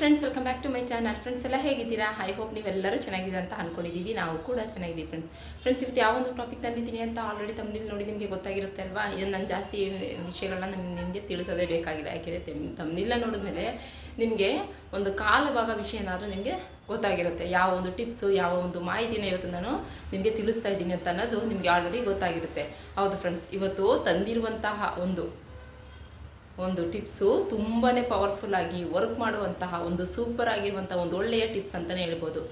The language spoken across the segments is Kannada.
Friends welcome back to my channel friends ಎಲ್ಲ ಹೇಗಿದ್ದೀರಾ? ಐ ಹೋಪ್ ನೀವೆಲ್ಲರೂ ಚೆನ್ನಾಗಿದೆ ಅಂತ ಅನ್ಕೊಂಡಿದ್ದೀವಿ. ನಾವು ಕೂಡ ಚೆನ್ನಾಗಿದ್ದೀವಿ ಫ್ರೆಂಡ್ಸ್ ಫ್ರೆಂಡ್ಸ್ ಇವತ್ತು ಯಾವೊಂದು ಟಾಪಿಕ್ ತಂದಿದ್ದೀನಿ ಅಂತ ಆಲ್ರೆಡಿ ತಮ್ಮಲ್ಲಿ ನೋಡಿ ನಿಮಗೆ ಗೊತ್ತಾಗಿರುತ್ತೆ ಅಲ್ವಾ? ಇದನ್ನು ನಾನು ಜಾಸ್ತಿ ವಿಷಯಗಳನ್ನ ನಾನು ನಿಮಗೆ ತಿಳಿಸೋದೇ ಬೇಕಾಗಿಲ್ಲ. ಯಾಕೆಂದರೆ ನೋಡಿದ ಮೇಲೆ ನಿಮಗೆ ಒಂದು ಕಾಲು ಭಾಗ ವಿಷಯ ಏನಾದರೂ ನಿಮಗೆ ಗೊತ್ತಾಗಿರುತ್ತೆ. ಯಾವ ಒಂದು ಟಿಪ್ಸು ಯಾವ ಒಂದು ಮಾಹಿತಿನ ಇವತ್ತು ನಾನು ನಿಮಗೆ ತಿಳಿಸ್ತಾ ಇದ್ದೀನಿ ಅಂತ ಅನ್ನೋದು ನಿಮಗೆ ಆಲ್ರೆಡಿ ಗೊತ್ತಾಗಿರುತ್ತೆ. ಹೌದು ಫ್ರೆಂಡ್ಸ್ ಇವತ್ತು ತಂದಿರುವಂತಹ ಒಂದು ಒಂದು ಟಿಪ್ಸು. ತುಂಬಾ ಪವರ್ಫುಲ್ ಆಗಿ ವರ್ಕ್ ಮಾಡುವಂತಹ ಒಂದು ಸೂಪರ್ ಆಗಿರುವಂತಹ ಒಂದು ಒಳ್ಳೆಯ ಟಿಪ್ಸ್ ಅಂತಲೇ ಹೇಳ್ಬೋದು.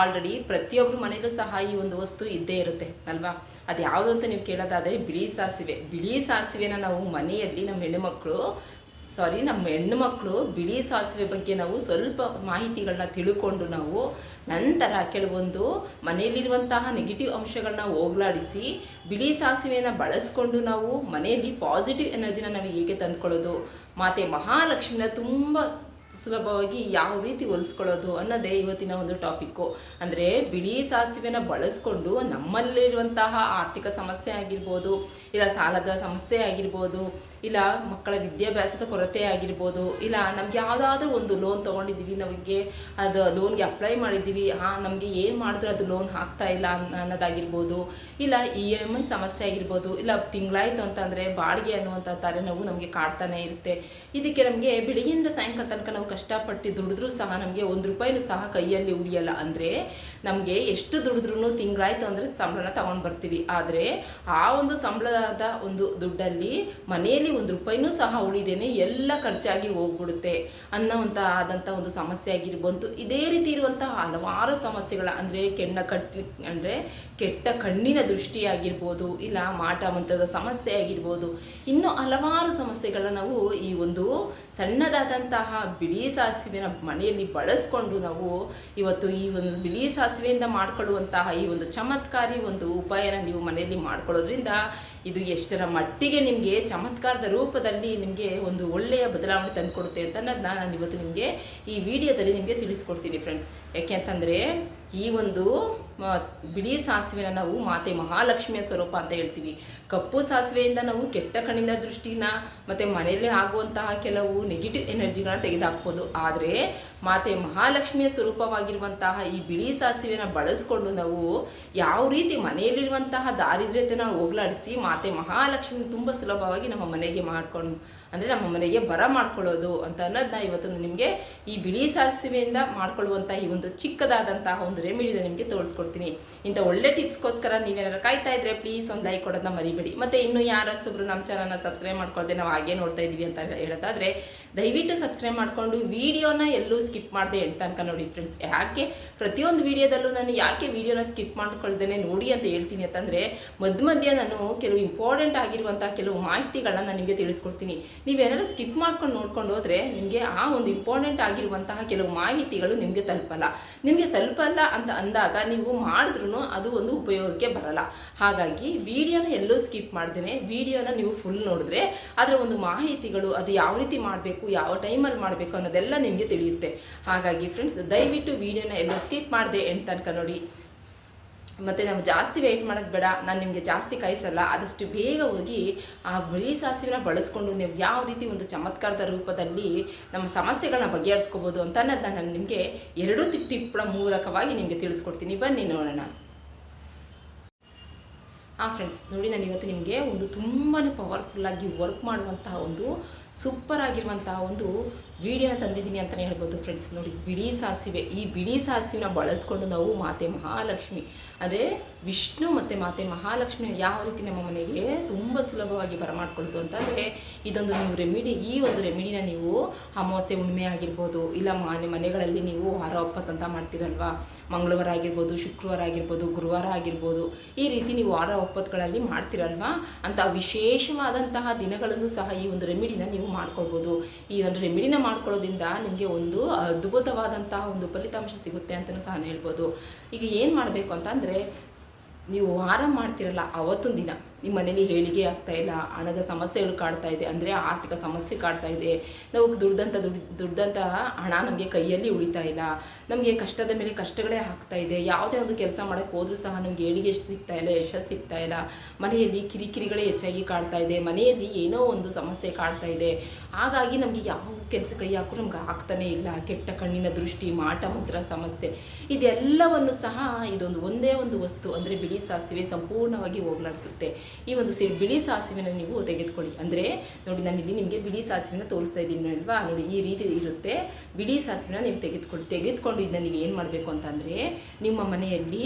ಆಲ್ರೆಡಿ ಪ್ರತಿಯೊಬ್ಬರ ಮನೆಯಲ್ಲೂ ಸಹ ಈ ಒಂದು ವಸ್ತು ಇದ್ದೇ ಇರುತ್ತೆ, ಅಲ್ವಾ? ಅದು ಯಾವುದು ಅಂತ ನೀವು ಕೇಳೋದಾದರೆ ಬಿಳಿ ಸಾಸಿವೆ. ಬಿಳಿ ಸಾಸಿವೆನ ನಾವು ಮನೆಯಲ್ಲಿ ನಮ್ಮ ಹೆಣ್ಣುಮಕ್ಕಳು ಸಾರಿ ನಮ್ಮ ಹೆಣ್ಣು ಮಕ್ಕಳು, ಬಿಳಿ ಸಾಸಿವೆ ಬಗ್ಗೆ ನಾವು ಸ್ವಲ್ಪ ಮಾಹಿತಿಗಳನ್ನ ತಿಳ್ಕೊಂಡು ನಾವು ನಂತರ ಕೆಲವೊಂದು ಮನೆಯಲ್ಲಿರುವಂತಹ ನೆಗೆಟಿವ್ ಅಂಶಗಳನ್ನ ಹೋಗ್ಲಾಡಿಸಿ, ಬಿಳಿ ಸಾಸಿವೆಯನ್ನು ಬಳಸ್ಕೊಂಡು ನಾವು ಮನೆಯಲ್ಲಿ ಪಾಸಿಟಿವ್ ಎನರ್ಜಿನ ನಾವು ಹೇಗೆ ತಂದ್ಕೊಳ್ಳೋದು, ಮಾತೆ ಮಹಾಲಕ್ಷ್ಮಿನ ತುಂಬ ಸುಲಭವಾಗಿ ಯಾವ ರೀತಿ ಹೊಲಿಸ್ಕೊಳ್ಳೋದು ಅನ್ನೋದೇ ಇವತ್ತಿನ ಒಂದು ಟಾಪಿಕ್ಕು ಅಂದರೆ ಬಿಳಿ ಸಾಸಿವೆನ ಬಳಸ್ಕೊಂಡು ನಮ್ಮಲ್ಲಿರುವಂತಹ ಆರ್ಥಿಕ ಸಮಸ್ಯೆ ಆಗಿರ್ಬೋದು, ಇಲ್ಲ ಸಾಲದ ಸಮಸ್ಯೆ ಆಗಿರ್ಬೋದು ಇಲ್ಲ ಮಕ್ಕಳ ವಿದ್ಯಾಭ್ಯಾಸದ ಕೊರತೆ ಆಗಿರ್ಬೋದು, ಇಲ್ಲ ನಮ್ಗೆ ಯಾವುದಾದ್ರೂ ಒಂದು ಲೋನ್ ತಗೊಂಡಿದ್ದೀವಿ, ನಮಗೆ ಅದು ಲೋನ್ಗೆ ಅಪ್ಲೈ ಮಾಡಿದ್ದೀವಿ, ಆ ನಮಗೆ ಏನು ಮಾಡಿದ್ರೆ ಅದು ಲೋನ್ ಹಾಕ್ತಾ ಇಲ್ಲ ಅನ್ನ- ಅನ್ನೋದಾಗಿರ್ಬೋದು, ಇಲ್ಲ ಇ ಎಂ ಐ ಸಮಸ್ಯೆ ಆಗಿರ್ಬೋದು, ಇಲ್ಲ ತಿಂಗಳಾಯ್ತು ಅಂತಂದರೆ ಬಾಡಿಗೆ ಅನ್ನುವಂಥ ತಲೆನೋವು ನಮಗೆ ಕಾಡ್ತಾನೆ ಇರುತ್ತೆ. ಇದಕ್ಕೆ ನಮಗೆ ಬೆಳಿಗ್ಗೆಯಿಂದ ಸಾಯಂಕಾಲ ತನಕ ನಾವು ಕಷ್ಟಪಟ್ಟು ದುಡಿದ್ರೂ ಸಹ ನಮಗೆ ಒಂದು ರೂಪಾಯಿನೂ ಸಹ ಕೈಯಲ್ಲಿ ಉಳಿಯಲ್ಲ. ಅಂದರೆ ನಮಗೆ ಎಷ್ಟು ದುಡಿದ್ರೂ ತಿಂಗಳಾಯ್ತು ಅಂದರೆ ಸಂಬಳನ ತಗೊಂಡು ಬರ್ತೀವಿ. ಆದರೆ ಆ ಒಂದು ಸಂಬಳದ ಒಂದು ದುಡ್ಡಲ್ಲಿ ಮನೆಯಲ್ಲಿ ಒಂದು ರೂಪಾಯಿನೂ ಸಹ ಉಳಿದೇನೆ ಎಲ್ಲ ಖರ್ಚಾಗಿ ಹೋಗ್ಬಿಡುತ್ತೆ ಅನ್ನೋವಂಥ ಆದಂಥ ಒಂದು ಸಮಸ್ಯೆ ಆಗಿರ್ಬೋದು ಇದೇ ರೀತಿ ಇರುವಂಥ ಹಲವಾರು ಸಮಸ್ಯೆಗಳ ಅಂದರೆ ಕೆಣ್ಣ ಕಟ್ಟಿ ಅಂದರೆ ಕೆಟ್ಟ ಕಣ್ಣಿನ ದೃಷ್ಟಿ ಆಗಿರ್ಬೋದು ಇಲ್ಲ ಮಾಟ ಮಂತ್ರದ ಸಮಸ್ಯೆ ಆಗಿರ್ಬೋದು ಇನ್ನೂ ಹಲವಾರು ಸಮಸ್ಯೆಗಳನ್ನ ನಾವು ಈ ಒಂದು ಸಣ್ಣದಾದಂತಹ ಬಿಳಿ ಸಾಸಿವೆನ ಮನೆಯಲ್ಲಿ ಬಳಸ್ಕೊಂಡು ನಾವು ಇವತ್ತು ಈ ಒಂದು ಬಿಳಿ ಸಾಸಿವೆಯಿಂದ ಮಾಡ್ಕೊಳ್ಳುವಂತಹ ಈ ಒಂದು ಚಮತ್ಕಾರಿ ಒಂದು ಉಪಾಯನ ನೀವು ಮನೆಯಲ್ಲಿ ಮಾಡ್ಕೊಳ್ಳೋದ್ರಿಂದ ಇದು ಎಷ್ಟರ ಮಟ್ಟಿಗೆ ನಿಮಗೆ ಚಮತ್ಕಾರದ ರೂಪದಲ್ಲಿ ನಿಮಗೆ ಒಂದು ಒಳ್ಳೆಯ ಬದಲಾವಣೆ ತಂದುಕೊಡುತ್ತೆ ಅಂತ ನಾನು ಇವತ್ತು ನಿಮಗೆ ಈ ವಿಡಿಯೋದಲ್ಲಿ ನಿಮಗೆ ತಿಳಿಸ್ಕೊಡ್ತೀನಿ ಫ್ರೆಂಡ್ಸ್ ಯಾಕೆ ಅಂತಂದರೆ ಈ ಒಂದು ಬಿಳಿ ಸಾಸಿವೆನ ನಾವು ಮಾತೆ ಮಹಾಲಕ್ಷ್ಮಿಯ ಸ್ವರೂಪ ಅಂತ ಹೇಳ್ತೀವಿ. ಕಪ್ಪು ಸಾಸಿವೆಯಿಂದ ನಾವು ಕೆಟ್ಟ ಕಣ್ಣಿನ ದೃಷ್ಟಿನ, ಮತ್ತು ಮನೆಯಲ್ಲಿ ಆಗುವಂತಹ ಕೆಲವು ನೆಗೆಟಿವ್ ಎನರ್ಜಿಗಳನ್ನ ತೆಗೆದುಹಾಕ್ಬೋದು ಆದರೆ, ಮಾತೆ ಮಹಾಲಕ್ಷ್ಮಿಯ ಸ್ವರೂಪವಾಗಿರುವಂತಹ ಈ ಬಿಳಿ ಸಾಸಿವೆನ ಬಳಸ್ಕೊಂಡು ನಾವು ಯಾವ ರೀತಿ ಮನೆಯಲ್ಲಿರುವಂತಹ ದಾರಿದ್ರ್ಯತೆನ ಹೋಗಲಾಡಿಸಿ ಮಾತೆ ಮಹಾಲಕ್ಷ್ಮಿ ತುಂಬ ಸುಲಭವಾಗಿ ನಮ್ಮ ಮನೆಗೆ ಮಾಡ್ಕೊಂಡು ಅಂದರೆ ನಮ್ಮ ಮನೆಗೆ ಬರ ಮಾಡ್ಕೊಳ್ಳೋದು ಅಂತ ಅನ್ನೋದನ್ನ ಇವತ್ತು ನಿಮಗೆ ಈ ಬಿಳಿ ಸಾಸಿವೆಯಿಂದ ಮಾಡ್ಕೊಳ್ಳುವಂಥ ಈ ಒಂದು ಚಿಕ್ಕದಾದಂತಹ ಒಂದು ರೆಮಿಡಿನ ನಿಮಗೆ ತೋರಿಸ್ಕೊಡ್ತೀನಿ. ಇಂಥ ಒಳ್ಳೆ ಟಿಪ್ಸ್ಗೋಸ್ಕರ ನೀವೇನಾದ್ರು ಕಾಯ್ತಾ ಇದ್ರೆ ಪ್ಲೀಸ್ ಒಂದು ಲೈಕ್ ಕೊಡೋದನ್ನ ಮರಿಬೇಡಿ. ಮತ್ತು ಇನ್ನು ಯಾರು ಸುಬ್ರು ನಮ್ಮ ಚಾನಲ್ನ ಸಬ್ಸ್ಕ್ರೈಬ್ ಮಾಡ್ಕೊಳ್ದೆ ನಾವು ಹಾಗೆ ನೋಡ್ತಾ ಇದ್ದೀವಿ ಅಂತ ಹೇಳೋದಾದ್ರೆ ದಯವಿಟ್ಟು ಸಬ್ಸ್ಕ್ರೈಬ್ ಮಾಡಿಕೊಂಡು ವೀಡಿಯೋನ ಎಲ್ಲೂ ಸ್ಕಿಪ್ ಮಾಡಿದೆ ಎಂಡ್ ತನಕ ನೋಡಿ ಫ್ರೆಂಡ್ಸ್ ಯಾಕೆ? ಪ್ರತಿಯೊಂದು ವೀಡಿಯೋದಲ್ಲೂ ನಾನು ಯಾಕೆ ವಿಡಿಯೋನ ಸ್ಕಿಪ್ ಮಾಡ್ಕೊಳ್ದೇನೆ ನೋಡಿ ಅಂತ ಹೇಳ್ತೀನಿ ಅಂತಂದರೆ, ಮಧ್ಯ ಮಧ್ಯ ನಾನು ಕೆಲವು ಇಂಪಾರ್ಟೆಂಟ್ ಆಗಿರುವಂಥ ಕೆಲವು ಮಾಹಿತಿಗಳನ್ನ ನಾನು ನಿಮಗೆ ತಿಳಿಸ್ಕೊಡ್ತೀನಿ. ನೀವೇನಾದ್ರು ಸ್ಕಿಪ್ ಮಾಡ್ಕೊಂಡು ನೋಡ್ಕೊಂಡು ಹೋದರೆ ನಿಮಗೆ ಆ ಒಂದು ಇಂಪಾರ್ಟೆಂಟ್ ಆಗಿರುವಂತಹ ಕೆಲವು ಮಾಹಿತಿಗಳು ನಿಮಗೆ ತಲುಪಲ್ಲ. ನಿಮಗೆ ತಲುಪಲ್ಲ ಅಂತ ಅಂದಾಗ ನೀವು ಮಾಡಿದ್ರೂ ಅದು ಒಂದು ಉಪಯೋಗಕ್ಕೆ ಬರಲ್ಲ. ಹಾಗಾಗಿ ವಿಡಿಯೋನ ಎಲ್ಲೂ ಸ್ಕಿಪ್ ಮಾಡ್ದೇನೆ, ವಿಡಿಯೋನ ನೀವು ಫುಲ್ ನೋಡಿದ್ರೆ ಅದರ ಒಂದು ಮಾಹಿತಿಗಳು ಅದು ಯಾವ ರೀತಿ ಮಾಡಬೇಕು ಯಾವ ಟೈಮಲ್ಲಿ ಮಾಡಬೇಕು ಅನ್ನೋದೆಲ್ಲ ನಿಮಗೆ ತಿಳಿಯುತ್ತೆ. ಹಾಗಾಗಿ ಫ್ರೆಂಡ್ಸ್ ದಯವಿಟ್ಟು ವಿಡಿಯೋನ ಎಲ್ಲ ಸ್ಕಿಪ್ ಮಾಡಿದೆ ಎಂಟು ತನಕ ನೋಡಿ. ಮತ್ತು ನಾವು ಜಾಸ್ತಿ ವೆಯ್ಟ್ ಮಾಡೋದು ಬೇಡ, ನಾನು ನಿಮಗೆ ಜಾಸ್ತಿ ಕಾಯಿಸಲ್ಲ, ಆದಷ್ಟು ಬೇಗ ಹೋಗಿ ಆ ಬಿಳಿ ಸಾಸಿವೆನ ಬಳಸ್ಕೊಂಡು ನೀವು ಯಾವ ರೀತಿ ಒಂದು ಚಮತ್ಕಾರದ ರೂಪದಲ್ಲಿ ನಮ್ಮ ಸಮಸ್ಯೆಗಳನ್ನ ಬಗೆಹರಿಸ್ಕೋಬೋದು ಅಂತ ನಾನು ನಿಮಗೆ ಎರಡೂ ಟಿಪ್ ಟಿಪ್ಗಳ ಮೂಲಕವಾಗಿ ನಿಮಗೆ ತಿಳಿಸ್ಕೊಡ್ತೀನಿ. ಬನ್ನಿ ನೋಡೋಣ. ಹಾಂ ಫ್ರೆಂಡ್ಸ್ ನೋಡಿ ನಾನು ಇವತ್ತು ನಿಮಗೆ ಒಂದು ತುಂಬಾ ಪವರ್ಫುಲ್ಲಾಗಿ ವರ್ಕ್ ಮಾಡುವಂತಹ ಒಂದು ಸೂಪರ್ ಆಗಿರುವಂತಹ ಒಂದು ವಿಡಿಯೋನ ತಂದಿದ್ದೀನಿ ಅಂತಲೇ ಹೇಳ್ಬೋದು ಫ್ರೆಂಡ್ಸ್ ನೋಡಿ, ಬಿಡಿ ಸಾಸಿವೆ. ಈ ಬಿಡಿ ಸಾಸಿವೆನ ಬಳಸ್ಕೊಂಡು ನಾವು ಮಾತೆ ಮಹಾಲಕ್ಷ್ಮಿ. ಅಂದರೆ ವಿಷ್ಣು ಮತ್ತು ಮಾತೆ ಮಹಾಲಕ್ಷ್ಮಿ ಯಾವ ರೀತಿ ನಮ್ಮ ಮನೆಗೆ ತುಂಬ ಸುಲಭವಾಗಿ ಬರಮಾಡ್ಕೊಳ್ಳೋದು ಅಂತಂದರೆ, ಇದೊಂದು ನೀವು ರೆಮಿಡಿ ಈ ಒಂದು ರೆಮಿಡಿನ ನೀವು ಅಮಾವಾಸ್ಯೆ, ಹುಣ್ಣಿಮೆ ಆಗಿರ್ಬೋದು, ಇಲ್ಲ ಮನೆ, ಮನೆಗಳಲ್ಲಿ ನೀವು ವಾರ ಒಪ್ಪತ್ತಂತ ಮಾಡ್ತೀರಲ್ವಾ? ಮಂಗಳವಾರ ಆಗಿರ್ಬೋದು, ಶುಕ್ರವಾರ ಆಗಿರ್ಬೋದು, ಗುರುವಾರ ಆಗಿರ್ಬೋದು, ಈ ರೀತಿ ನೀವು ವಾರ ಒಪ್ಪತ್ತುಗಳಲ್ಲಿ ಮಾಡ್ತಿರಲ್ವಾ? ಅಂತ ವಿಶೇಷವಾದಂತಹ ದಿನಗಳನ್ನು ಸಹ ಈ ಒಂದು ರೆಮಿಡಿನ ನೀವು ಮಾಡ್ಕೊಳ್ಬೋದು. ಈ ಒಂದು ರೆಮಿಡಿನ ಮಾಡ್ಕೊಳ್ಳೋದ್ರಿಂದ ನಿಮಗೆ ಒಂದು ಅದ್ಭುತವಾದಂತಹ ಒಂದು ಫಲಿತಾಂಶ ಸಿಗುತ್ತೆ ಅಂತಲೂ ಸಹ ಹೇಳ್ಬೋದು. ಈಗ ಏನು ಮಾಡಬೇಕು ಅಂತಂದರೆ, ನೀವು ವಾರ ಮಾಡ್ತಿರಲ್ಲ ಅವತ್ತೊಂದು ದಿನ ನಿಮ್ಮ ಮನೇಲಿ ಹೇಳಿಗೆ ಆಗ್ತಾ ಇಲ್ಲ, ಹಣದ ಸಮಸ್ಯೆಗಳು ಕಾಡ್ತಾ ಇದೆ, ಅಂದರೆ ಆರ್ಥಿಕ ಸಮಸ್ಯೆ ಕಾಡ್ತಾ ಇದೆ, ನಾವು ದುಡ್ದಂಥ ದುಡ್ಡು ದುಡ್ದಂತಹ ಹಣ ನಮಗೆ ಕೈಯಲ್ಲಿ ಉಳಿತಾ ಇಲ್ಲ, ನಮಗೆ ಕಷ್ಟದ ಮೇಲೆ ಕಷ್ಟಗಳೇ ಆಗ್ತಾ ಇದೆ, ಯಾವುದೇ ಒಂದು ಕೆಲಸ ಮಾಡೋಕ್ಕೆ ಹೋದ್ರೂ ಸಹ ನಮಗೆ ಏಳಿಗೆ ಸಿಗ್ತಾ ಇಲ್ಲ ಯಶಸ್ಸು ಸಿಗ್ತಾ ಇಲ್ಲ, ಮನೆಯಲ್ಲಿ ಕಿರಿಕಿರಿಗಳೇ ಹೆಚ್ಚಾಗಿ ಕಾಡ್ತಾ ಇದೆ, ಮನೆಯಲ್ಲಿ ಏನೋ ಒಂದು ಸಮಸ್ಯೆ ಕಾಡ್ತಾ ಇದೆ, ಹಾಗಾಗಿ ನಮಗೆ ಯಾವ ಕೆಲಸ ಕೈ ಹಾಕೂ ನಮ್ಗೆ ಆಗ್ತಾನೇ ಇಲ್ಲ, ಕೆಟ್ಟ ಕಣ್ಣಿನ ದೃಷ್ಟಿ, ಮಾಟ ಮಂತ್ರ ಸಮಸ್ಯೆ, ಇದೆಲ್ಲವನ್ನು ಸಹ ಇದೊಂದು ಒಂದೇ ಒಂದು ವಸ್ತು, ಅಂದರೆ ಬಿಳಿ ಸಾಸಿವೆ ಸಂಪೂರ್ಣವಾಗಿ ಹೋಗ್ಲಾಡಿಸುತ್ತೆ. ಈ ಒಂದು ಸಿ ಬಿಳಿ ಸಾಸಿವೆನ ನೀವು ತೆಗೆದುಕೊಳ್ಳಿ. ಅಂದರೆ ನೋಡಿ, ನಾನು ಇಲ್ಲಿ ನಿಮಗೆ ಬಿಳಿ ಸಾಸಿವೆನ ತೋರಿಸ್ತಾ ಇದ್ದೀನಿ ಅಲ್ವಾ? ನೋಡಿ, ಈ ರೀತಿ ಇರುತ್ತೆ. ಬಿಳಿ ಸಾಸಿವೆನ ನೀವು ತೆಗೆದುಕೊಳ್ಳಿ ತೆಗೆದುಕೊಂಡು ಇದನ್ನ ನೀವು ಏನು ಮಾಡಬೇಕು ಅಂತಂದರೆ ನಿಮ್ಮ ಮನೆಯಲ್ಲಿ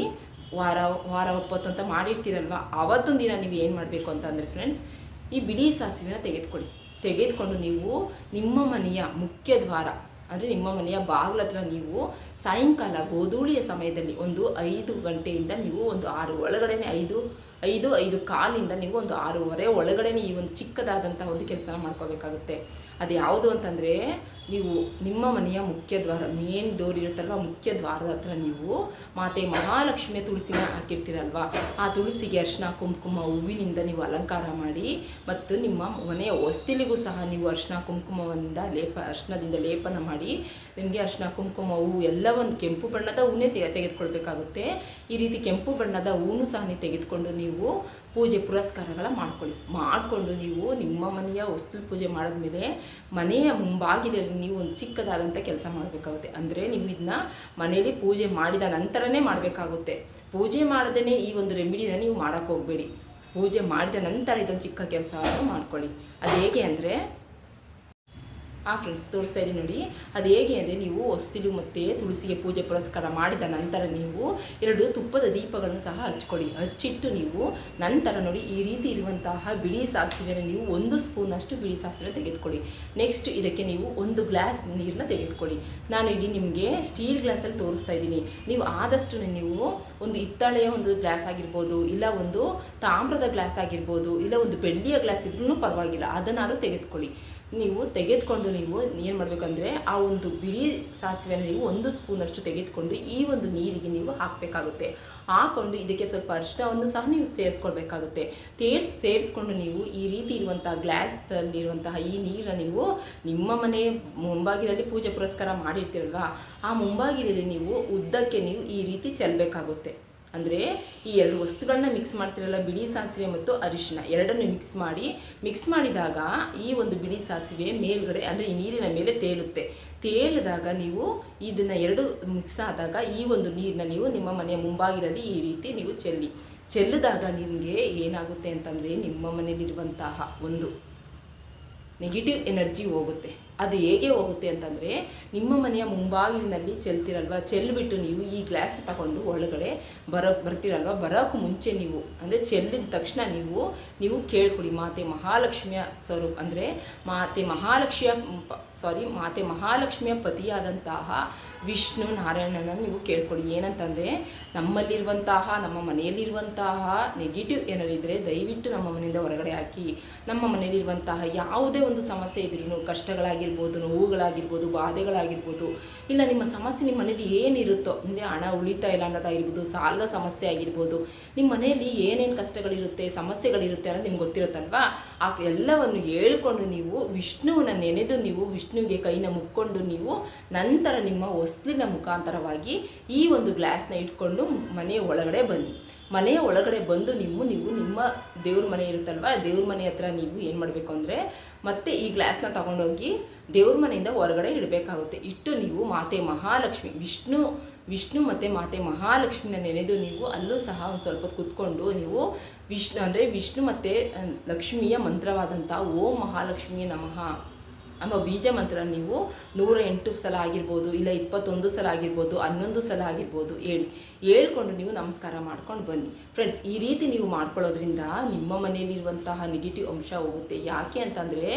ವಾರ ವಾರ ಒಪ್ಪತ್ತು ಅಂತ ಮಾಡಿರ್ತೀರಲ್ವ? ಆವತ್ತೊಂದು ದಿನ ನೀವು ಏನು ಮಾಡಬೇಕು ಅಂತಂದರೆ ಫ್ರೆಂಡ್ಸ್ ಈ ಬಿಳಿ ಸಾಸಿವೆನ ತೆಗೆದುಕೊಳ್ಳಿ. ತೆಗೆದುಕೊಂಡು ನೀವು ನಿಮ್ಮ ಮನೆಯ ಮುಖ್ಯ ದ್ವಾರ, ಅಂದರೆ ನಿಮ್ಮ ಮನೆಯ ಬಾಗಿಲ ಹತ್ರ ನೀವು ಸಾಯಂಕಾಲ ಗೋಧೂಳಿಯ ಸಮಯದಲ್ಲಿ ಒಂದು ಐದು ಗಂಟೆಯಿಂದ ನೀವು ಒಂದು ಆರು, ಒಳಗಡೆನೆ ಐದು ಐದು ಐದು ಕಾಲಿಂದ ನೀವು ಒಂದು ಆರೂವರೆ ಒಳಗಡೆ ಈ ಒಂದು ಚಿಕ್ಕದಾದಂಥ ಒಂದು ಕೆಲಸನ ಮಾಡ್ಕೋಬೇಕಾಗುತ್ತೆ. ಅದು ಯಾವುದು ಅಂತಂದರೆ ನೀವು ನಿಮ್ಮ ಮನೆಯ ಮುಖ್ಯ ದ್ವಾರ ಮೇನ್ ಡೋರ್ ಇರುತ್ತಲ್ವ, ಮುಖ್ಯ ದ್ವಾರದ ಹತ್ರ ನೀವು ಮಾತೆ ಮಹಾಲಕ್ಷ್ಮಿಯ ತುಳಸಿನ ಹಾಕಿರ್ತೀರಲ್ವ, ಆ ತುಳಸಿಗೆ ಅರ್ಶಿನ, ಕುಂಕುಮ, ಹೂವಿನಿಂದ ನೀವು ಅಲಂಕಾರ ಮಾಡಿ ಮತ್ತು ನಿಮ್ಮ ಮನೆಯ ಹೊಸ್ತಿಲಿಗೂ ಸಹ ನೀವು ಅರ್ಶಿನ, ಕುಂಕುಮದಿಂದ ಲೇಪ, ಅರ್ಶಿನದಿಂದ ಲೇಪನ ಮಾಡಿ ನಿಮಗೆ ಅರ್ಶಿನ, ಕುಂಕುಮ ಹೂವು ಎಲ್ಲವನ್ನು ಕೆಂಪು ಬಣ್ಣದ ತೆಗೆ ತೆಗೆದುಕೊಳ್ಬೇಕಾಗುತ್ತೆ. ಈ ರೀತಿ ಕೆಂಪು ಬಣ್ಣದ ಹೂನು ಸಹ ನೀವು ತೆಗೆದುಕೊಂಡು ನೀವು ಪೂಜೆ ಪುರಸ್ಕಾರಗಳ ಮಾಡ್ಕೊಳ್ಳಿ. ಮಾಡಿಕೊಂಡು ನೀವು ನಿಮ್ಮ ಮನೆಯ ಹೊಸ್ಲು ಪೂಜೆ ಮಾಡಿದ್ಮೇಲೆ ಮನೆಯ ಮುಂಬಾಗಿಲಲ್ಲಿ ನೀವು ಒಂದು ಚಿಕ್ಕದಾದಂಥ ಕೆಲಸ ಮಾಡಬೇಕಾಗುತ್ತೆ. ಅಂದರೆ ನೀವು ಇದನ್ನ ಮನೆಯಲ್ಲಿ ಪೂಜೆ ಮಾಡಿದ ನಂತರನೇ ಮಾಡಬೇಕಾಗುತ್ತೆ. ಪೂಜೆ ಮಾಡದೇ ಈ ಒಂದು ರೆಮಿಡಿನ ನೀವು ಮಾಡೋಕ್ಕೆ ಹೋಗಬೇಡಿ. ಪೂಜೆ ಮಾಡಿದ ನಂತರ ಇದೊಂದು ಚಿಕ್ಕ ಕೆಲಸವನ್ನು ಮಾಡ್ಕೊಳ್ಳಿ. ಅದು ಹೇಗೆ ಅಂದರೆ ಆ ಫ್ರೆಂಡ್ಸ್ ತೋರಿಸ್ತಾ ಇದ್ದೀನಿ ನೋಡಿ. ಅದು ಹೇಗೆ ಅಂದರೆ ನೀವು ಹೊಸ್ತಿಲು ಮತ್ತು ತುಳಸಿಗೆ ಪೂಜೆ ಪುರಸ್ಕಾರ ಮಾಡಿದ ನಂತರ ನೀವು ಎರಡು ತುಪ್ಪದ ದೀಪಗಳನ್ನು ಸಹ ಹಚ್ಕೊಳ್ಳಿ. ಹಚ್ಚಿಟ್ಟು ನೀವು ನಂತರ ನೋಡಿ ಈ ರೀತಿ ಇರುವಂತಹ ಬಿಳಿ ಸಾಸಿವೆನ ನೀವು ಒಂದು ಸ್ಪೂನಷ್ಟು ಬಿಳಿ ಸಾಸಿವೆ ತೆಗೆದುಕೊಳ್ಳಿ. ನೆಕ್ಸ್ಟ್ ಇದಕ್ಕೆ ನೀವು ಒಂದು ಗ್ಲಾಸ್ ನೀರನ್ನ ತೆಗೆದುಕೊಳ್ಳಿ. ನಾನು ಇಲ್ಲಿ ನಿಮಗೆ ಸ್ಟೀಲ್ ಗ್ಲಾಸಲ್ಲಿ ತೋರಿಸ್ತಾ ಇದ್ದೀನಿ ನೀವು ಆದಷ್ಟು ನೀವು ಒಂದು ಹಿತ್ತಾಳೆಯ ಒಂದು ಗ್ಲಾಸ್ ಆಗಿರ್ಬೋದು, ಇಲ್ಲ ಒಂದು ತಾಮ್ರದ ಗ್ಲಾಸ್ ಆಗಿರ್ಬೋದು, ಇಲ್ಲ ಒಂದು ಬೆಳ್ಳಿಯ ಗ್ಲಾಸ್ ಇದ್ರೂ ಪರವಾಗಿಲ್ಲ. ಅದನ್ನಾದರೂ ತೆಗೆದುಕೊಳ್ಳಿ. ನೀವು ತೆಗೆದುಕೊಂಡು ನೀವು ಏನು ಮಾಡಬೇಕಂದ್ರೆ ಆ ಒಂದು ಬಿಳಿ ಸಾಸಿವೆನ ನೀವು ಒಂದು ಸ್ಪೂನಷ್ಟು ತೆಗೆದುಕೊಂಡು ಈ ಒಂದು ನೀರಿಗೆ ನೀವು ಹಾಕಬೇಕಾಗುತ್ತೆ. ಹಾಕೊಂಡು ಇದಕ್ಕೆ ಸ್ವಲ್ಪ ಅರಿಶಿನವನ್ನು ಸಹ ನೀವು ಸೇರಿಸ್ಕೊಳ್ಬೇಕಾಗುತ್ತೆ. ತೇರ್, ಸೇರಿಸ್ಕೊಂಡು ನೀವು ಈ ರೀತಿ ಇರುವಂಥ ಗ್ಲಾಸ್ನಲ್ಲಿರುವಂತಹ ಈ ನೀರನ್ನು ನೀವು ನಿಮ್ಮ ಮನೆ ಮುಂಬಾಗಿಲಲ್ಲಿ ಪೂಜೆ ಪುರಸ್ಕಾರ ಮಾಡಿರ್ತೀರಲ್ವಾ, ಆ ಮುಂಬಾಗಿಲಲ್ಲಿ ನೀವು ಉದ್ದಕ್ಕೆ ನೀವು ಈ ರೀತಿ ಚೆಲ್ಲಬೇಕಾಗುತ್ತೆ ಅಂದರೆ ಈ ಎರಡು ವಸ್ತುಗಳನ್ನ ಮಿಕ್ಸ್ ಮಾಡ್ತಿರಲ್ಲ, ಬಿಳಿ ಸಾಸಿವೆ ಮತ್ತು ಅರಿಶಿನ. ಎರಡನ್ನು ಮಿಕ್ಸ್ ಮಾಡಿ ಮಿಕ್ಸ್ ಮಾಡಿದಾಗ ಈ ಒಂದು ಬಿಳಿ ಸಾಸಿವೆ ಮೇಲ್ಗಡೆ, ಅಂದರೆ ಈ ನೀರಿನ ಮೇಲೆ ತೇಲುತ್ತೆ. ತೇಲಿದಾಗ ನೀವು ಇದನ್ನು ಎರಡು ಮಿಕ್ಸ್ ಆದಾಗ ಈ ಒಂದು ನೀರನ್ನ ನೀವು ನಿಮ್ಮ ಮನೆಯ ಮುಂಬಾಗಿಲಲ್ಲಿ ಈ ರೀತಿ ನೀವು ಚೆಲ್ಲಿ. ಚೆಲ್ಲಿದಾಗ ನಿಮಗೆ ಏನಾಗುತ್ತೆ ಅಂತಂದರೆ ನಿಮ್ಮ ಮನೆಯಲ್ಲಿರುವಂತಹ ಒಂದು ನೆಗೆಟಿವ್ ಎನರ್ಜಿ ಹೋಗುತ್ತೆ. ಅದು ಹೇಗೆ ಹೋಗುತ್ತೆ ಅಂತಂದರೆ, ನಿಮ್ಮ ಮನೆಯ ಮುಂಬಾಗಿಲಿನಲ್ಲಿ ಚೆಲ್ತಿರಲ್ವ? ಚೆಲ್ಬಿಟ್ಟು ನೀವು ಈ ಗ್ಲಾಸ್ ತಗೊಂಡು ಒಳಗಡೆ ಬರೋ, ಬರ್ತಿರಲ್ವ? ಬರೋಕ್ಕೂ ಮುಂಚೆ ನೀವು, ಅಂದರೆ ಚೆಲ್ಲಿದ ತಕ್ಷಣ ನೀವು ನೀವು ಕೇಳ್ಕೊಡಿ, ಮಾತೆ ಮಹಾಲಕ್ಷ್ಮಿಯ ಸ್ವರೂಪ, ಅಂದರೆ ಮಾತೆ ಮಹಾಲಕ್ಷ್ಮಿಯ ಸಾರಿ ಮಾತೆ ಮಹಾಲಕ್ಷ್ಮಿಯ ಪತಿಯಾದಂತಹ ವಿಷ್ಣು ನಾರಾಯಣನ ನೀವು ಕೇಳ್ಕೊಳ್ಳಿ. ಏನಂತಂದರೆ, ನಮ್ಮಲ್ಲಿರುವಂತಹ, ನಮ್ಮ ಮನೆಯಲ್ಲಿರುವಂತಹ ನೆಗೆಟಿವ್ ಏನಾರಿದ್ರೆ ದಯವಿಟ್ಟು ನಮ್ಮ ಮನೆಯಿಂದ ಹೊರಗಡೆ ಹಾಕಿ. ನಮ್ಮ ಮನೆಯಲ್ಲಿರುವಂತಹ ಯಾವುದೇ ಒಂದು ಸಮಸ್ಯೆ ಇದ್ರೂ ಕಷ್ಟಗಳಾಗಿರ್ಬೋದು, ನೋವುಗಳಾಗಿರ್ಬೋದು, ಬಾಧೆಗಳಾಗಿರ್ಬೋದು, ಇಲ್ಲ ನಿಮ್ಮ ಸಮಸ್ಯೆ ನಿಮ್ಮ ಮನೇಲಿ ಏನಿರುತ್ತೋ, ಅಂದರೆ ಹಣ ಉಳಿತಾ ಇಲ್ಲ ಅನ್ನೋದಾಗಿರ್ಬೋದು, ಸಾಲದ ಸಮಸ್ಯೆ ಆಗಿರ್ಬೋದು, ನಿಮ್ಮ ಮನೆಯಲ್ಲಿ ಏನೇನು ಕಷ್ಟಗಳಿರುತ್ತೆ, ಸಮಸ್ಯೆಗಳಿರುತ್ತೆ ಅನ್ನೋದು ನಿಮ್ಗೆ ಗೊತ್ತಿರುತ್ತಲ್ವಾ? ಆ ಎಲ್ಲವನ್ನು ಹೇಳ್ಕೊಂಡು ನೀವು ವಿಷ್ಣುವನ್ನ ನೆನೆದು ನೀವು ವಿಷ್ಣುವಿಗೆ ಕೈನ ಮುಕ್ಕೊಂಡು ನೀವು ನಂತರ ನಿಮ್ಮ ಹೊಸ್ಲಿನ ಮುಖಾಂತರವಾಗಿ ಈ ಒಂದು ಗ್ಲಾಸ್ನ ಇಟ್ಕೊಂಡು ಮನೆಯ ಒಳಗಡೆ ಬನ್ನಿ. ಮನೆಯ ಒಳಗಡೆ ಬಂದು ನೀವು ನೀವು ನಿಮ್ಮ ದೇವ್ರ ಮನೆ ಇರುತ್ತಲ್ವ? ದೇವ್ರ ಮನೆ ಹತ್ರ ನೀವು ಏನು ಮಾಡಬೇಕು ಅಂದರೆ ಮತ್ತೆ ಈ ಗ್ಲಾಸ್ನ ತಗೊಂಡೋಗಿ ದೇವ್ರ ಮನೆಯಿಂದ ಹೊರಗಡೆ ಇಡಬೇಕಾಗುತ್ತೆ. ಇಟ್ಟು ನೀವು ಮಾತೆ ಮಹಾಲಕ್ಷ್ಮಿ, ವಿಷ್ಣು ವಿಷ್ಣು ಮತ್ತು ಮಾತೆ ಮಹಾಲಕ್ಷ್ಮಿನ ನೆನೆದು ನೀವು ಅಲ್ಲೂ ಸಹ ಒಂದು ಸ್ವಲ್ಪ ಕುತ್ಕೊಂಡು ನೀವು ವಿಷ್ಣು ಅಂದರೆ ವಿಷ್ಣು ಮತ್ತು ಲಕ್ಷ್ಮಿಯ ಮಂತ್ರವಾದಂಥ ಓಂ ಮಹಾಲಕ್ಷ್ಮಿಯ ನಮಃ ನಮ್ಮ ಬೀಜ ಮಂತ್ರ ನೀವು ನೂರ ಎಂಟು ಸಲ ಆಗಿರ್ಬೋದು, ಇಲ್ಲ ಇಪ್ಪತ್ತೊಂದು ಸಲ ಆಗಿರ್ಬೋದು, ಹನ್ನೊಂದು ಸಲ ಆಗಿರ್ಬೋದು ಹೇಳಿ. ಹೇಳ್ಕೊಂಡು ನೀವು ನಮಸ್ಕಾರ ಮಾಡ್ಕೊಂಡು ಬನ್ನಿ. ಫ್ರೆಂಡ್ಸ್ ಈ ರೀತಿ ನೀವು ಮಾಡ್ಕೊಳ್ಳೋದ್ರಿಂದ ನಿಮ್ಮ ಮನೆಯಲ್ಲಿರುವಂತಹ ನೆಗೆಟಿವ್ ಅಂಶ ಹೋಗುತ್ತೆ. ಯಾಕೆ ಅಂತಂದರೆ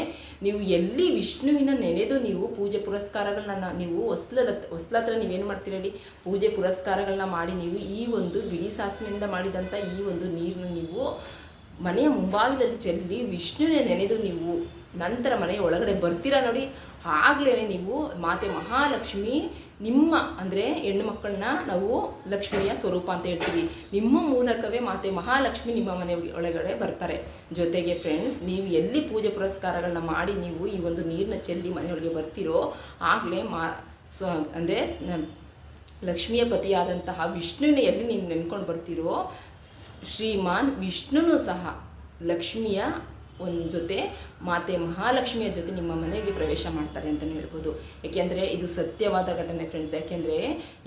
ನೀವು ಎಲ್ಲಿ ವಿಷ್ಣುವಿನ ನೆನೆದು ನೀವು ಪೂಜೆ ಪುರಸ್ಕಾರಗಳನ್ನ ನೀವು ಹೊಸ್ಲದ ಹೊಸ್ಲ ಹತ್ರ ನೀವೇನು ಮಾಡ್ತೀರ ಹೇಳಿ? ಪೂಜೆ ಪುರಸ್ಕಾರಗಳನ್ನ ಮಾಡಿ ನೀವು ಈ ಒಂದು ಬಿಳಿ ಸಾಸಿವೆಯಿಂದ ಮಾಡಿದಂಥ ಈ ಒಂದು ನೀರನ್ನ ನೀವು ಮನೆಯ ಮುಂಬಾಗಿಲಲ್ಲಿ ಚೆಲ್ಲಿ ವಿಷ್ಣುವಿನ ನೆನೆದು ನೀವು ನಂತರ ಮನೆಯ ಒಳಗಡೆ ಬರ್ತೀರಾ ನೋಡಿ ಆಗ್ಲೇ ನೀವು ಮಾತೆ ಮಹಾಲಕ್ಷ್ಮಿ, ನಿಮ್ಮ ಅಂದರೆ ಹೆಣ್ಣು ಮಕ್ಕಳನ್ನ ನಾವು ಲಕ್ಷ್ಮಿಯ ಸ್ವರೂಪ ಅಂತ ಹೇಳ್ತೀವಿ. ನಿಮ್ಮ ಮೂಲಕವೇ ಮಾತೆ ಮಹಾಲಕ್ಷ್ಮಿ ನಿಮ್ಮ ಮನೆ ಒಳಗಡೆ ಬರ್ತಾರೆ. ಜೊತೆಗೆ ಫ್ರೆಂಡ್ಸ್ ನೀವು ಎಲ್ಲಿ ಪೂಜೆ ಪುರಸ್ಕಾರಗಳನ್ನ ಮಾಡಿ ನೀವು ಈ ಒಂದು ನೀರನ್ನ ಚೆಲ್ಲಿ ಮನೆಯೊಳಗೆ ಬರ್ತೀರೋ, ಆಗಲೇ ಮಾ, ಸ್ವ, ಅಂದರೆ ಲಕ್ಷ್ಮಿಯ ಪತಿಯಾದಂತಹ ವಿಷ್ಣುವಿನ ಎಲ್ಲಿ ನೀವು ನೆನ್ಕೊಂಡು ಬರ್ತೀರೋ ಶ್ರೀಮಾನ್ ವಿಷ್ಣುನೂ ಸಹ ಲಕ್ಷ್ಮಿಯ ಒಂದು ಜೊತೆ ಮಾತೆ ಮಹಾಲಕ್ಷ್ಮಿಯ ಜೊತೆ ನಿಮ್ಮ ಮನೆಗೆ ಪ್ರವೇಶ ಮಾಡ್ತಾರೆ ಅಂತಲೇ ಹೇಳ್ಬೋದು. ಯಾಕೆಂದರೆ ಇದು ಸತ್ಯವಾದ ಘಟನೆ ಫ್ರೆಂಡ್ಸ್ ಯಾಕೆಂದರೆ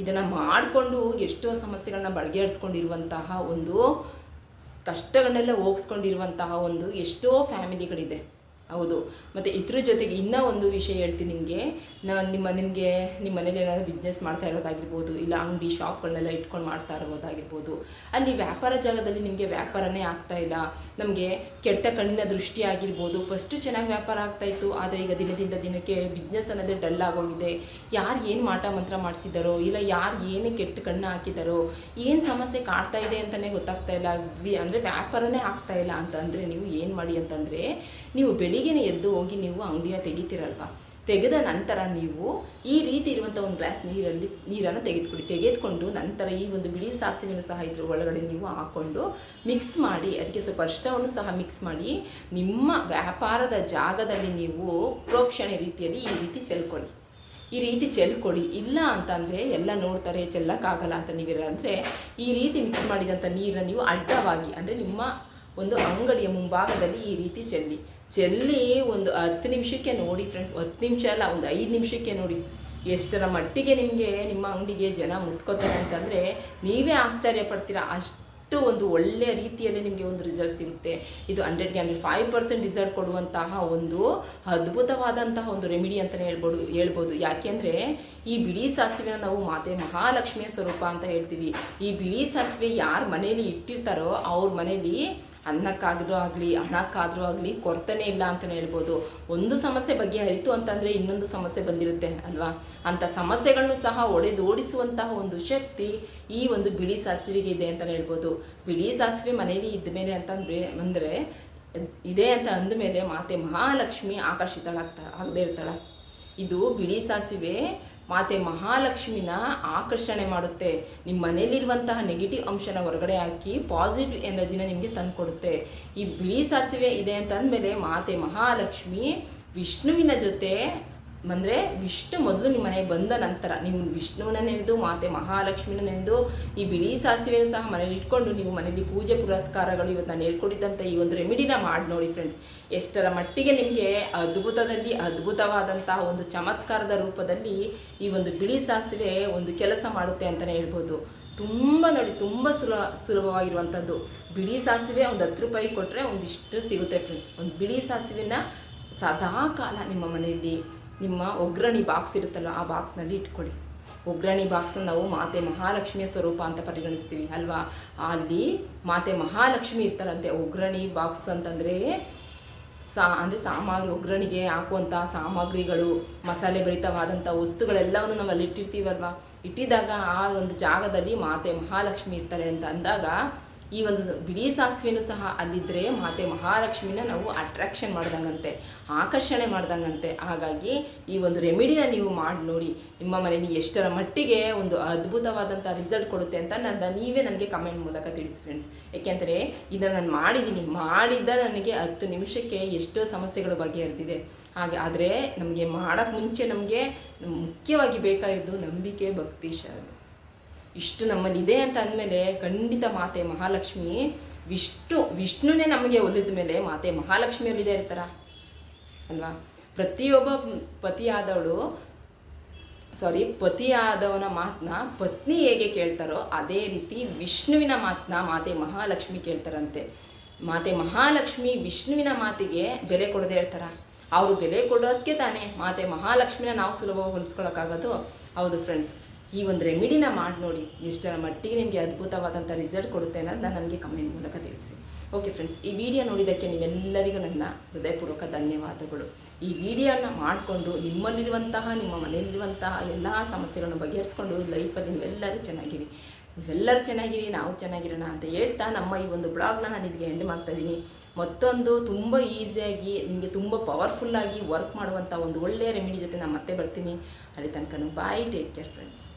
ಇದನ್ನು ಮಾಡಿಕೊಂಡು ಎಷ್ಟೋ ಸಮಸ್ಯೆಗಳನ್ನ ಬಗೆಹರಿಸ್ಕೊಂಡಿರುವಂತಹ ಒಂದು ಕಷ್ಟಗಳನ್ನೆಲ್ಲ ಹೋಗಿಸ್ಕೊಂಡಿರುವಂತಹ ಒಂದು ಎಷ್ಟೋ ಫ್ಯಾಮಿಲಿಗಳಿದೆ ಹೌದು. ಮತ್ತು ಇದ್ರ ಜೊತೆಗೆ ಇನ್ನೂ ಒಂದು ವಿಷಯ ಹೇಳ್ತೀನಿ ನಿಮಗೆ. ನಾನು ನಿಮ್ಮ ನಿಮಗೆ, ನಿಮ್ಮ ಮನೇಲಿ ಏನಾದರೂ ಬಿಸ್ನೆಸ್ ಮಾಡ್ತಾ ಇರೋದಾಗಿರ್ಬೋದು, ಇಲ್ಲ ಅಂಗಡಿ ಶಾಪ್ಗಳನ್ನೆಲ್ಲ ಇಟ್ಕೊಂಡು ಮಾಡ್ತಾ ಇರೋದಾಗಿರ್ಬೋದು, ಅಲ್ಲಿ ವ್ಯಾಪಾರ ಜಾಗದಲ್ಲಿ ನಿಮಗೆ ವ್ಯಾಪಾರನೇ ಆಗ್ತಾ ಇಲ್ಲ. ನಮಗೆ ಕೆಟ್ಟ ಕಣ್ಣಿನ ದೃಷ್ಟಿ ಆಗಿರ್ಬೋದು. ಫಸ್ಟು ಚೆನ್ನಾಗಿ ವ್ಯಾಪಾರ ಆಗ್ತಾ ಇತ್ತು, ಆದರೆ ಈಗ ದಿನದಿಂದ ದಿನಕ್ಕೆ ಬಿಸ್ನೆಸ್ ಅನ್ನೋದೇ ಡಲ್ ಆಗೋಗಿದೆ. ಯಾರು ಏನು ಮಾಟ ಮಂತ್ರ ಮಾಡಿಸಿದಾರೋ, ಇಲ್ಲ ಯಾರು ಏನು ಕೆಟ್ಟ ಕಣ್ಣು ಹಾಕಿದ್ದಾರೋ ಏನು ಸಮಸ್ಯೆ ಕಾಡ್ತಾ ಇದೆ ಅಂತಲೇ ಗೊತ್ತಾಗ್ತಾ ಇಲ್ಲ. ಅಂದರೆ ವ್ಯಾಪಾರನೇ ಆಗ್ತಾ ಇಲ್ಲ ಅಂತಂದರೆ ನೀವು ಏನು ಮಾಡಿ ಅಂತಂದರೆ, ನೀವು ಬೆಳಿಗ್ಗೆನೇ ಎದ್ದು ಹೋಗಿ ನೀವು ಅಂಗಡಿಯ ತೆಗಿತೀರಲ್ವ? ತೆಗೆದ ನಂತರ ನೀವು ಈ ರೀತಿ ಇರುವಂಥ ಒಂದು ಗ್ಲಾಸ್ ನೀರಲ್ಲಿ ನೀರನ್ನು ತೆಗೆದುಕೊಡಿ ತೆಗೆದುಕೊಂಡು ನಂತರ ಈ ಒಂದು ಬಿಳಿ ಸಾಸಿವೆಯನ್ನು ಸಹ ಇದ್ರ ಒಳಗಡೆ ನೀವು ಹಾಕ್ಕೊಂಡು ಮಿಕ್ಸ್ ಮಾಡಿ, ಅದಕ್ಕೆ ಸ್ವಲ್ಪ ಅರಿಶಿನವನ್ನು ಸಹ ಮಿಕ್ಸ್ ಮಾಡಿ, ನಿಮ್ಮ ವ್ಯಾಪಾರದ ಜಾಗದಲ್ಲಿ ನೀವು ಪ್ರೋಕ್ಷಣೆ ರೀತಿಯಲ್ಲಿ ಈ ರೀತಿ ಚೆಲ್ಕೊಳ್ಳಿ. ಈ ರೀತಿ ಚೆಲ್ಕೊಡಿ ಇಲ್ಲ ಅಂತಂದರೆ ಎಲ್ಲ ನೋಡ್ತಾರೆ, ಚೆಲ್ಲಕ್ಕಾಗಲ್ಲ ಅಂತ ನೀವಿರ ಅಂದರೆ ಈ ರೀತಿ ಮಿಕ್ಸ್ ಮಾಡಿದಂಥ ನೀರನ್ನು ನೀವು ಅಡ್ಡವಾಗಿ, ಅಂದರೆ ನಿಮ್ಮ ಒಂದು ಅಂಗಡಿಯ ಮುಂಭಾಗದಲ್ಲಿ ಈ ರೀತಿ ಚೆಲ್ಲಿ. ಚೆಲ್ಲಿ ಒಂದು ಹತ್ತು ನಿಮಿಷಕ್ಕೆ ನೋಡಿ ಫ್ರೆಂಡ್ಸ್ ಹತ್ತು ನಿಮಿಷ ಅಲ್ಲ, ಒಂದು ಐದು ನಿಮಿಷಕ್ಕೆ ನೋಡಿ. ಎಷ್ಟರ ಮಟ್ಟಿಗೆ ನಿಮಗೆ ನಿಮ್ಮ ಅಂಗಡಿಗೆ ಜನ ಮುತ್ಕೋತಾರೆ ಅಂತಂದರೆ ನೀವೇ ಆಶ್ಚರ್ಯ ಪಡ್ತೀರಾ? ಅಷ್ಟು ಒಂದು ಒಳ್ಳೆಯ ರೀತಿಯಲ್ಲಿ ನಿಮಗೆ ಒಂದು ರಿಸಲ್ಟ್ ಸಿಗುತ್ತೆ. ಇದು ಹಂಡ್ರೆಡ್ಗೆ ಹಂಡ್ರೆಡ್ ಫೈವ್ ಪರ್ಸೆಂಟ್ ರಿಸಲ್ಟ್ ಕೊಡುವಂತಹ ಒಂದು ಅದ್ಭುತವಾದಂತಹ ಒಂದು ರೆಮಿಡಿ ಅಂತಲೇ ಹೇಳ್ಬೋದು ಹೇಳ್ಬೋದು. ಯಾಕೆಂದರೆ ಈ ಬಿಳಿ ಸಾಸಿವೆನ ನಾವು ಮಾತೆ ಮಹಾಲಕ್ಷ್ಮಿಯ ಸ್ವರೂಪ ಅಂತ ಹೇಳ್ತೀವಿ. ಈ ಬಿಳಿ ಸಾಸಿವೆ ಯಾರು ಮನೇಲಿ ಇಟ್ಟಿರ್ತಾರೋ ಅವ್ರ ಮನೇಲಿ ಅನ್ನಕ್ಕಾದ್ರೂ ಆಗಲಿ, ಹಣಕ್ಕಾದರೂ ಆಗಲಿ ಕೊರತೆನೇ ಇಲ್ಲ ಅಂತಲೇ ಹೇಳ್ಬೋದು. ಒಂದು ಸಮಸ್ಯೆ ಬಗೆಹರಿತು ಅಂತಂದರೆ ಇನ್ನೊಂದು ಸಮಸ್ಯೆ ಬಂದಿರುತ್ತೆ ಅಲ್ವಾ? ಅಂಥ ಸಮಸ್ಯೆಗಳನ್ನು ಸಹ ಒಡೆದೋಡಿಸುವಂತಹ ಒಂದು ಶಕ್ತಿ ಈ ಒಂದು ಬಿಳಿ ಸಾಸಿವೆಗೆ ಇದೆ ಅಂತಲೇ ಹೇಳ್ಬೋದು. ಬಿಳಿ ಸಾಸಿವೆ ಮನೆಯಲ್ಲಿ ಇದ್ದ ಮೇಲೆ ಅಂತಂದರೆ, ಅಂದರೆ ಇದೆ ಅಂತ ಅಂದಮೇಲೆ ಮಾತೆ ಮಹಾಲಕ್ಷ್ಮಿ ಆಕರ್ಷಿತಳಾಗ್ತಾ, ಆಗದೇ ಇರ್ತಾಳ. ಇದು ಬಿಳಿ ಸಾಸಿವೆ ಮಾತೆ ಮಹಾಲಕ್ಷ್ಮಿನ ಆಕರ್ಷಣೆ ಮಾಡುತ್ತೆ. ನಿಮ್ಮ ಮನೆಯಲ್ಲಿರುವಂತಹ ನೆಗೆಟಿವ್ ಅಂಶನ ಹೊರಗಡೆ ಹಾಕಿ ಪಾಸಿಟಿವ್ ಎನರ್ಜಿನ ನಿಮಗೆ ತಂದುಕೊಡುತ್ತೆ. ಈ ಬಿಳಿ ಸಾಸಿವೆ ಇದೆ ಅಂತ ಅಂದಮೇಲೆ ಮಾತೆ ಮಹಾಲಕ್ಷ್ಮಿ ವಿಷ್ಣುವಿನ ಜೊತೆ ಅಂದರೆ ವಿಷ್ಣು ಮೊದಲು ನಿಮ್ಮ ಮನೆಗೆ ಬಂದ ನಂತರ ನೀವು ವಿಷ್ಣುವನ್ನ ನೆನೆದು, ಮಾತೆ ಮಹಾಲಕ್ಷ್ಮಿನ ನೆನೆದು, ಈ ಬಿಳಿ ಸಾಸಿವೆಯನ್ನು ಸಹ ಮನೇಲಿ ಇಟ್ಕೊಂಡು ನೀವು ಮನೆಯಲ್ಲಿ ಪೂಜೆ ಪುರಸ್ಕಾರಗಳು ಇವತ್ತು ನಾನು ಹೇಳ್ಕೊಟ್ಟಿದ್ದಂಥ ಈ ಒಂದು ರೆಮಿಡಿನ ಮಾಡಿ ನೋಡಿ ಫ್ರೆಂಡ್ಸ್ ಎಷ್ಟರ ಮಟ್ಟಿಗೆ ನಿಮಗೆ ಅದ್ಭುತದಲ್ಲಿ ಅದ್ಭುತವಾದಂತಹ ಒಂದು ಚಮತ್ಕಾರದ ರೂಪದಲ್ಲಿ ಈ ಒಂದು ಬಿಳಿ ಸಾಸಿವೆ ಒಂದು ಕೆಲಸ ಮಾಡುತ್ತೆ ಅಂತಲೇ ಹೇಳ್ಬೋದು. ತುಂಬ ನೋಡಿ, ತುಂಬ ಸುಲ ಸುಲಭವಾಗಿರುವಂಥದ್ದು ಬಿಳಿ ಸಾಸಿವೆ ಒಂದು ಹತ್ತು ರೂಪಾಯಿ ಕೊಟ್ಟರೆ ಒಂದಿಷ್ಟು ಸಿಗುತ್ತೆ ಫ್ರೆಂಡ್ಸ್ ಒಂದು ಬಿಳಿ ಸಾಸಿವೆನ ಸದಾ ಕಾಲ ನಿಮ್ಮ ಮನೆಯಲ್ಲಿ ನಿಮ್ಮ ಒಗ್ಗರಣೆ ಬಾಕ್ಸ್ ಇರುತ್ತಲ್ಲ, ಆ ಬಾಕ್ಸ್ನಲ್ಲಿ ಇಟ್ಕೊಳ್ಳಿ. ಒಗ್ಗರಣೆ ಬಾಕ್ಸನ್ನು ನಾವು ಮಾತೆ ಮಹಾಲಕ್ಷ್ಮಿಯ ಸ್ವರೂಪ ಅಂತ ಪರಿಗಣಿಸ್ತೀವಿ, ಅಲ್ವಾ? ಅಲ್ಲಿ ಮಾತೆ ಮಹಾಲಕ್ಷ್ಮಿ ಇರ್ತಾರಂತೆ ಒಗ್ಗರಣೆ ಬಾಕ್ಸ್ ಅಂತಂದರೆ ಸಾ, ಅಂದರೆ ಸಾಮಗ್ರಿ ಒಗ್ಗರಣೆಗೆ ಹಾಕುವಂಥ ಸಾಮಗ್ರಿಗಳು, ಮಸಾಲೆ ಭರಿತವಾದಂಥ ವಸ್ತುಗಳೆಲ್ಲವನ್ನು ನಾವು ಅಲ್ಲಿ ಇಟ್ಟಿರ್ತೀವಲ್ವ? ಇಟ್ಟಿದ್ದಾಗ ಆ ಒಂದು ಜಾಗದಲ್ಲಿ ಮಾತೆ ಮಹಾಲಕ್ಷ್ಮಿ ಇರ್ತಾರೆ ಅಂತ ಅಂದಾಗ ಈ ಒಂದು ಬಿಳಿ ಸಾಸಿವೆನೂ ಸಹ ಅಲ್ಲಿದ್ದರೆ ಮಾತೆ ಮಹಾಲಕ್ಷ್ಮಿನ ನಾವು ಅಟ್ರಾಕ್ಷನ್ ಮಾಡ್ದಂಗಂತೆ, ಆಕರ್ಷಣೆ ಮಾಡ್ದಂಗಂತೆ. ಹಾಗಾಗಿ ಈ ಒಂದು ರೆಮಿಡಿನ ನೀವು ಮಾಡಿ, ನೋಡಿ, ನಿಮ್ಮ ಮನೇಲಿ ಎಷ್ಟರ ಮಟ್ಟಿಗೆ ಒಂದು ಅದ್ಭುತವಾದಂಥ ರಿಸಲ್ಟ್ ಕೊಡುತ್ತೆ ಅಂತ ನನ್ನ, ನೀವೇ ನನಗೆ ಕಮೆಂಟ್ ಮೂಲಕ ತಿಳಿಸಿ ಫ್ರೆಂಡ್ಸ್ ಯಾಕೆಂದರೆ ಇದನ್ನು ನಾನು ಮಾಡಿದ್ದೀನಿ ಮಾಡಿದ್ದ ನನಗೆ ಹತ್ತು ನಿಮಿಷಕ್ಕೆ ಎಷ್ಟೋ ಸಮಸ್ಯೆಗಳು ಬಗೆಹರಿದಿದೆ. ಹಾಗೆ ಆದರೆ ನಮಗೆ ಮಾಡೋಕ್ಕೆ ಮುಂಚೆ ನಮಗೆ ಮುಖ್ಯವಾಗಿ ಬೇಕಾಗಿದ್ದು ನಂಬಿಕೆ, ಭಕ್ತಿ ಶ್ರದ್ಧೆ ಇಷ್ಟು ನಮ್ಮಲ್ಲಿ ಇದೆ ಅಂತ ಅಂದಮೇಲೆ ಖಂಡಿತ ಮಾತೆ ಮಹಾಲಕ್ಷ್ಮಿ, ವಿಷ್ಣು, ವಿಷ್ಣುನೇ ನಮಗೆ ಒಲಿದ ಮೇಲೆ ಮಾತೆ ಮಹಾಲಕ್ಷ್ಮಿ ಒಲಿದೇ ಇರ್ತಾರ? ಅಲ್ವಾ? ಪ್ರತಿಯೊಬ್ಬ ಪತಿಯಾದವಳು ಸಾರಿ ಪತಿಯಾದವನ ಮಾತನ್ನ ಪತ್ನಿ ಹೇಗೆ ಕೇಳ್ತಾರೋ ಅದೇ ರೀತಿ ವಿಷ್ಣುವಿನ ಮಾತನ್ನ ಮಾತೆ ಮಹಾಲಕ್ಷ್ಮಿ ಕೇಳ್ತಾರಂತೆ. ಮಾತೆ ಮಹಾಲಕ್ಷ್ಮಿ ವಿಷ್ಣುವಿನ ಮಾತಿಗೆ ಬೆಲೆ ಕೊಡದೆ ಇರ್ತಾರ. ಅವರು ಬೆಲೆ ಕೊಡೋದಕ್ಕೆ ತಾನೇ ಮಾತೆ ಮಹಾಲಕ್ಷ್ಮಿನ ನಾವು ಸುಲಭವಾಗಿ ಹೊಲಿಸ್ಕೊಳಕ್ಕಾಗೋದು. ಹೌದು ಫ್ರೆಂಡ್ಸ್ ಈ ಒಂದು ರೆಮಿಡಿನ ಮಾಡಿ ನೋಡಿ ಎಷ್ಟರ ಮಟ್ಟಿಗೆ ನಿಮಗೆ ಅದ್ಭುತವಾದಂಥ ರಿಸಲ್ಟ್ ಕೊಡುತ್ತೆ ಅನ್ನೋದನ್ನ ನನಗೆ ಕಮೆಂಟ್ ಮೂಲಕ ತಿಳಿಸಿ. ಓಕೆ ಫ್ರೆಂಡ್ಸ್ ಈ ವಿಡಿಯೋ ನೋಡಿದ್ದಕ್ಕೆ ನಿಮ್ಮೆಲ್ಲರಿಗೂ ನನ್ನ ಹೃದಯಪೂರ್ವಕ ಧನ್ಯವಾದಗಳು. ಈ ವಿಡಿಯೋನ ಮಾಡಿಕೊಂಡು ನಿಮ್ಮಲ್ಲಿರುವಂತಹ, ನಿಮ್ಮ ಮನೆಯಲ್ಲಿರುವಂತಹ ಎಲ್ಲ ಸಮಸ್ಯೆಗಳನ್ನು ಬಗೆಹರಿಸ್ಕೊಂಡು ಲೈಫಲ್ಲಿ ನೀವೆಲ್ಲರೂ ಚೆನ್ನಾಗಿರಿ. ನೀವೆಲ್ಲರೂ ಚೆನ್ನಾಗಿರಿ, ನಾವು ಚೆನ್ನಾಗಿರೋಣ ಅಂತ ಹೇಳ್ತಾ ನಮ್ಮ ಈ ಒಂದು ಬ್ಲಾಗ್ನ ನಾನು ಇಲ್ಲಿಗೆ ಎಂಡ್ ಮಾಡ್ತಾಯಿದ್ದೀನಿ ಮತ್ತೊಂದು ತುಂಬ ಈಸಿಯಾಗಿ ನಿಮಗೆ ತುಂಬ ಪವರ್ಫುಲ್ಲಾಗಿ ವರ್ಕ್ ಮಾಡುವಂಥ ಒಂದು ಒಳ್ಳೆಯ ರೆಮಿಡಿ ಜೊತೆ ನಾನು ಮತ್ತೆ ಬರ್ತೀನಿ. ಅಲ್ಲಿ ತನಕ ಬಾಯ್ ಟೇಕ್ ಕೇರ್ ಫ್ರೆಂಡ್ಸ್